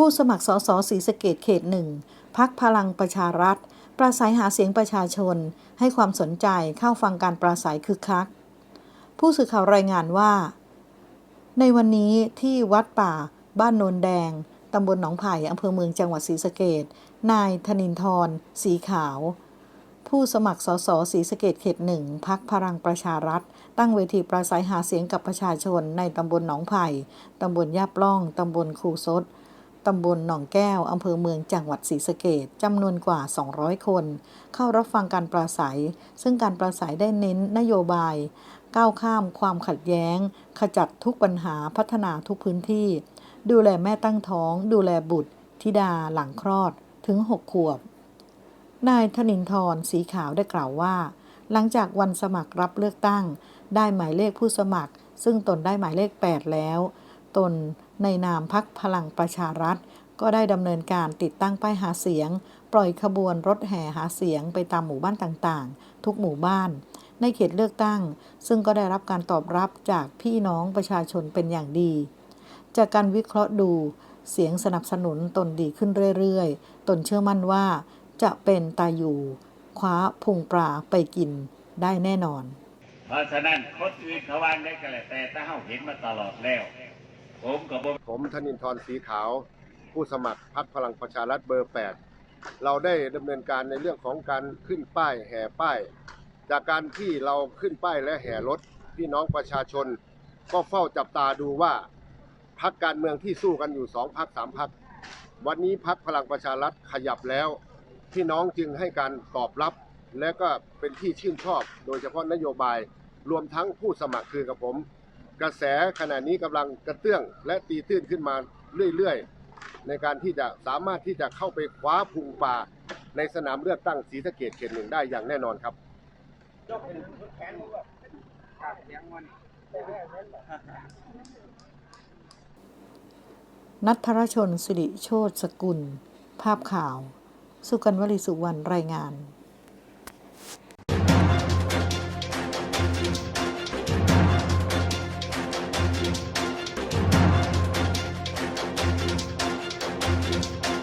ผู้สมัครสสศรีสะเกดเขตหนึ่งพักพลังประชารัฐ ปราศัยหาเสียงประชาชน ให้ความสนใจเข้าฟังการปราศัยคึกคัก ผู้สื่อข่าวรายงานว่า ในวันนี้ที่วัดป่า บ้านโนนแดงตำบลหนองไผ่อำเภอเมืองจังหวัดศรีสะเกดนายธนินทรสีขาว ผู้สมัครสสศรีสะเกดเขตหนึ่งพักพลังประชารัฐ ตั้งเวทีปราศัยหาเสียงกับประชาชนในตำบลหนองไผ่ตำบลยาปล่องตำบลคูซด ตำบลหนองแก้ว อำเภอเมืองจังหวัดศรีสะเกดจำนวนกว่า 200 คน เข้ารับฟังการปราศัย ซึ่งการปราศัยได้เน้นนโยบาย ก้าวข้ามความขัดแย้ง ขจัดทุกปัญหาพัฒนาทุกพื้นที่ ดูแลแม่ตั้งท้อง ดูแลบุตรธิดาหลังคลอดถึง 6 ขวบ นายธนินทร์สีขาวได้กล่าวว่า หลังจากวันสมัครรับเลือกตั้ง ได้หมายเลขผู้สมัคร ซึ่งตนได้หมายเลข 8 แล้ว ตนในนามพักพลังประชารัฐ ก็ได้ดำเนินการติดตั้งป้ายหาเสียง ปล่อยขบวนรถแห่หาเสียงไปตามหมู่บ้านต่างๆ ทุกหมู่บ้าน ในเขตเลือกตั้ง ซึ่งก็ได้รับการตอบรับจากพี่น้องประชาชนเป็นอย่างดี จากการวิเคราะห์ดูเสียงสนับสนุนตนดีขึ้นเรื่อยๆ ตนเชื่อมั่นว่า จะเป็นตาอยู่ คว้าพุงปลาไปกินได้แน่นอน เพราะฉะนั้นคนอื่นเขาว่าได้ก็แล้วแต่ถ้าเฮาเห็นมาตลอดแล้ว ผมก็บ่ผมธนินทร์สีขาว ผู้สมัครพรรคพลังประชารัฐเบอร์ 8 เราได้ดำเนินการในเรื่องของการขึ้นป้ายแห่ป้าย จากการที่เราขึ้นป้ายและแห่รถพี่น้องประชาชน ก็เฝ้าจับตาดูว่าพักการเมืองที่สู้กันอยู่สองพักสามพักวันนี้พักพลังประชารัฐขยับแล้วพี่น้องจึงให้การตอบรับ และก็เป็นที่ชื่นชอบ โดยเฉพาะนโยบาย รวมทั้งผู้สมัครคือกับผม กระแสขณะนี้กำลังกระเตื้องและตีตื้นขึ้นมาเรื่อยๆ ในการที่จะสามารถที่จะเข้าไปคว้าพุงป่าในสนามเลือกตั้งศรีสะเกดเขตหนึ่งได้อย่างแน่นอนครับนัทรชนสิริโชตสกุล ภาพข่าว สุกันวลีสุวรรณรายงาน